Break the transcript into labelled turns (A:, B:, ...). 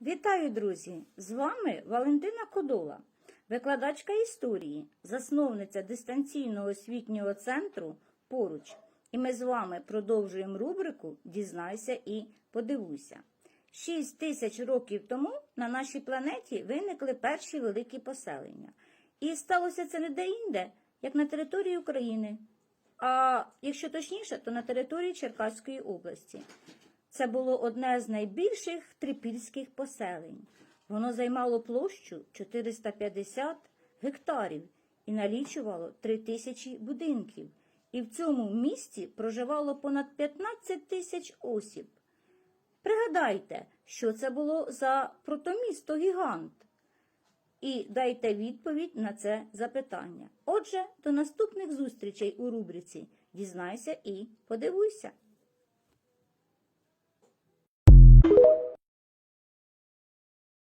A: Вітаю, друзі! З вами Валентина Кодола, викладачка історії, засновниця дистанційного освітнього центру Поруч. І ми з вами продовжуємо рубрику Дізнайся і подивуйся. Шість тисяч років тому на нашій планеті виникли перші великі поселення. І сталося це не де-інде, як на території України. А якщо точніше, то на території Черкаської області. Це було одне з найбільших трипільських поселень. Воно займало площу 450 гектарів і налічувало 3 тисячі будинків. І в цьому місті проживало понад 15 тисяч осіб. Пригадайте, що це було за протомісто гігант. І дайте відповідь на це запитання. Отже, до наступних зустрічей у рубриці Дізнайся і подивуйся.